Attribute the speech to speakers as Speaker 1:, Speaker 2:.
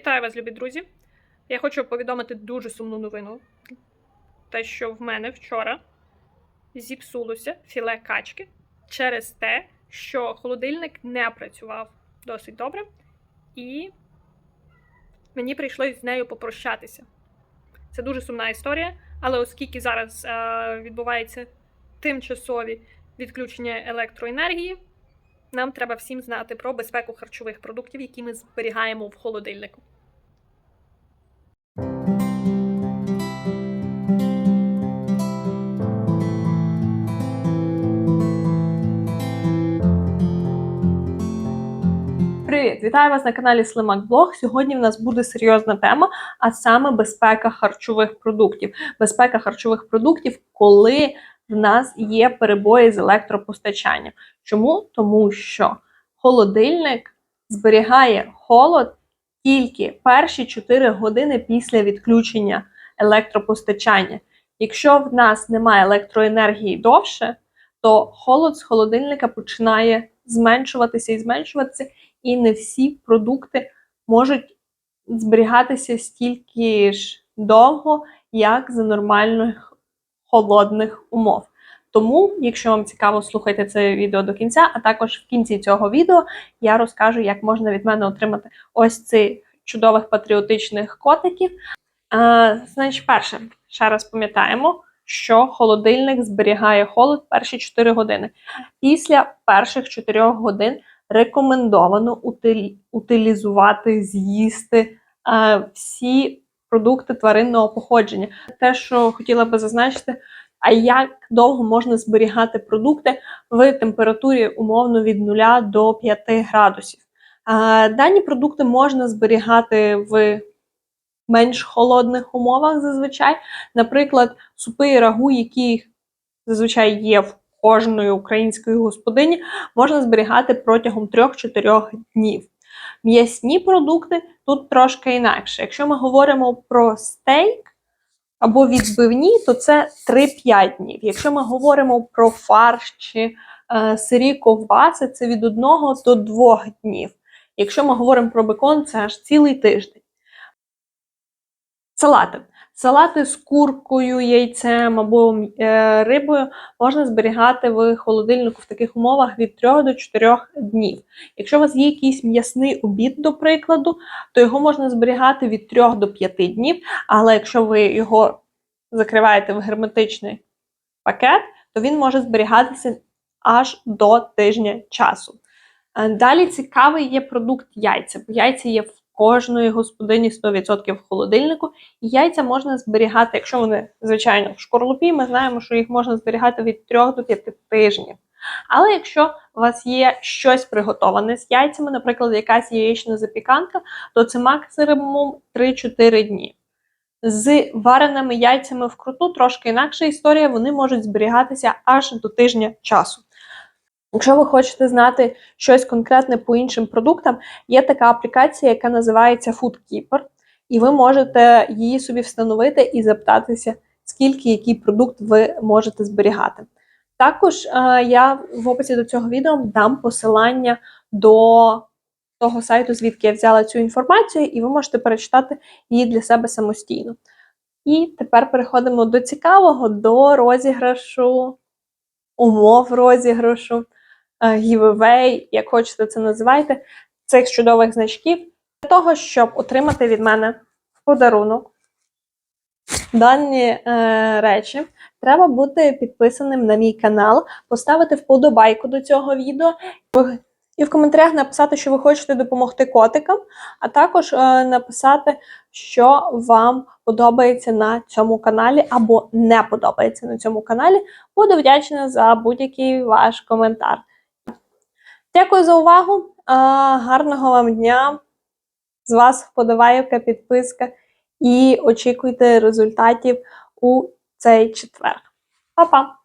Speaker 1: Вітаю вас, любі друзі. Я хочу повідомити дуже сумну новину. Те, що в мене вчора зіпсулося філе качки через те, що холодильник не працював досить добре, і мені прийшлось з нею попрощатися. Це дуже сумна історія, але оскільки зараз е, відбуваються тимчасові відключення електроенергії, нам треба всім знати про безпеку харчових продуктів, які ми зберігаємо в холодильнику. Привіт! Вітаю вас на каналі Slimak Blog. Сьогодні в нас буде серйозна тема, а саме безпека харчових продуктів. Безпека харчових продуктів, коли в нас є перебої з електропостачанням. Чому? Тому що холодильник зберігає холод тільки перші 4 години після відключення електропостачання. Якщо в нас немає електроенергії довше, то холод з холодильника починає зменшуватися і зменшуватися, і не всі продукти можуть зберігатися стільки ж довго, як за нормальних холодних умов. Тому, якщо вам цікаво, слухайте це відео до кінця, а також в кінці цього відео я розкажу, як можна від мене отримати ось цих чудових патріотичних котиків. А, значить, перше, ще раз пам'ятаємо, що холодильник зберігає холод перші 4 години. Після перших 4 годин рекомендовано утилі- утилізувати, з'їсти а, всі продукти тваринного походження. Те, що хотіла би зазначити, а як довго можна зберігати продукти в температурі умовно від 0 до 5 градусів. Дані продукти можна зберігати в менш холодних умовах зазвичай. Наприклад, супи і рагу, які зазвичай є в кожної української господині, можна зберігати протягом 3-4 днів. М'ясні продукти тут трошки інакше. Якщо ми говоримо про стейк або відбивні, то це 3-5 днів. Якщо ми говоримо про фарш чи е, сирі ковбаси, це від 1 до 2 днів. Якщо ми говоримо про бекон, це аж цілий тиждень. Салати. Салати з куркою, яйцем або е, рибою можна зберігати в холодильнику в таких умовах від 3 до 4 днів. Якщо у вас є якийсь м'ясний обід, до прикладу, то його можна зберігати від 3 до 5 днів, але якщо ви його закриваєте в герметичний пакет, то він може зберігатися аж до тижня часу. Е, Далі цікавий є продукт яйця, бо яйця є в кожної господині 100% в холодильнику. І яйця можна зберігати, якщо вони, звичайно, в шкорлупі, ми знаємо, що їх можна зберігати від 3 до 5 тижнів. Але якщо у вас є щось приготоване з яйцями, наприклад, якась яєчна запіканка, то це максимум 3-4 дні. З вареними яйцями вкруту трошки інакша історія, вони можуть зберігатися аж до тижня часу. Якщо ви хочете знати щось конкретне по іншим продуктам, є така аплікація, яка називається FoodKeeper, і ви можете її собі встановити і запитатися, скільки який продукт ви можете зберігати. Також е, я в описі до цього відео дам посилання до того сайту, звідки я взяла цю інформацію, і ви можете перечитати її для себе самостійно. І тепер переходимо до цікавого, до розіграшу, умов розіграшу giveaway, як хочете це називайте, цих чудових значків для того, щоб отримати від мене подарунок дані е, речі, треба бути підписаним на мій канал, поставити вподобайку до цього відео і в коментарях написати, що ви хочете допомогти котикам, а також е, написати, що вам подобається на цьому каналі або не подобається на цьому каналі. Буду вдячна за будь-який ваш коментар. Дякую за увагу. Гарного вам дня. З вас вподобайка, підписка і очікуйте результатів у цей четвер. Па-па!